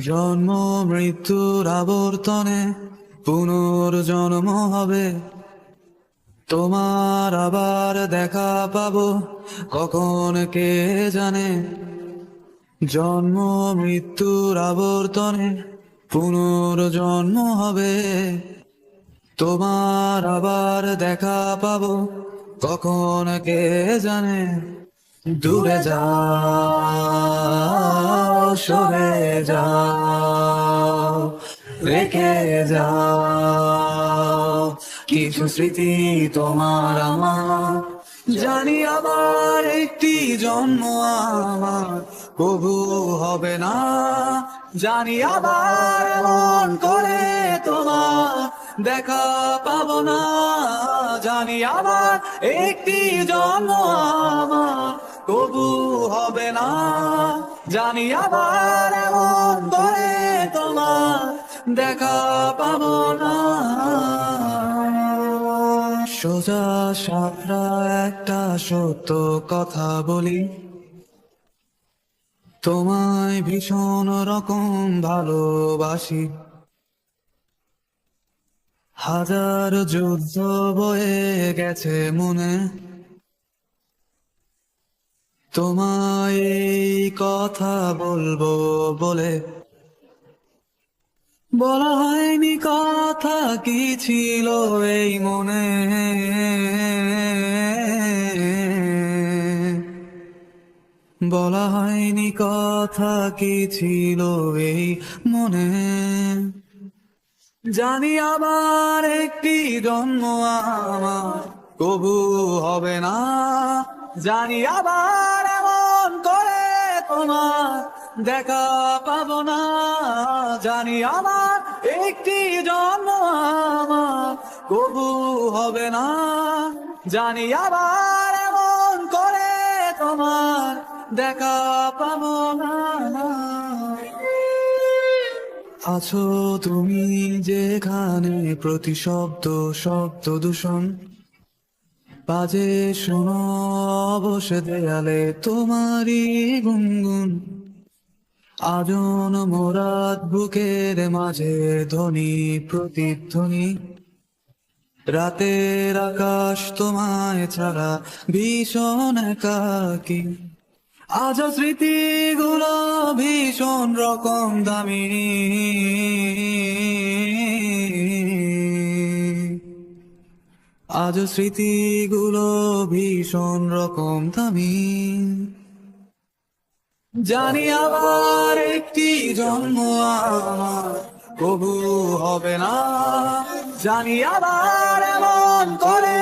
জন্ম, মৃত্যুর আবর্তনে পুনর্জন্ম হবে। তোমার আবার দেখা পাবো, কখন কে জানে? জন্ম, মৃত্যুর আবর্তনে পুনর্জন্ম হবে। তোমার আবার দেখা পাবো, কখন কে জানে? দূরে যাও সরে যাও, রেখে যাও। কিছু স্মৃতি তোমার আমার, জানি আবার একটি জন্ম আমার। কবু হবে না, জানি আবার মন করে তোমার। দেখা পাবো না, জানি আবার একটি জন্ম আমার। কবু হবে না জানি আবার এমন করে তোমার দেখা পাবো না। সোজা সাপরা একটা সত্য কথা বলি। তোমায় ভীষণ রকম ভালোবাসি। হাজার যুদ্ধ বয়ে গেছে মনে। তোমায় এই কথা বলব বলে। বলা হয়নি কথা কি ছিল এই মনে। বলা হয়নি কথা কি ছিল এই মনে। জানি আবার একটি জন্ম আমার, কবু হবে না। জানি আবার তোমার দেখা পাবো না। জানি আমার একটি জন্ম আমার, কবু হবে না। জানি আবার এমন করে তোমার, দেখা পাবো না। আছো তুমি যেখানে প্রতি শব্দ শব্দ দূষণ। বাজে শোনো অবশ্য দেয়ালে তোমারই গুনগুন। আজন মোরাত বুকের মাঝে ধ্বনি, প্রতিধ্বনি। রাতের আকাশ তোমায় ছাড়া ভীষণ একাকী। আজ স্মৃতিগুলো ভীষণ রকম দামি। আজ স্মৃতিগুলো ভীষণ রকম দামি। জানি আবার একটি জন্ম কবু হবে না। জানি আবার এমন করে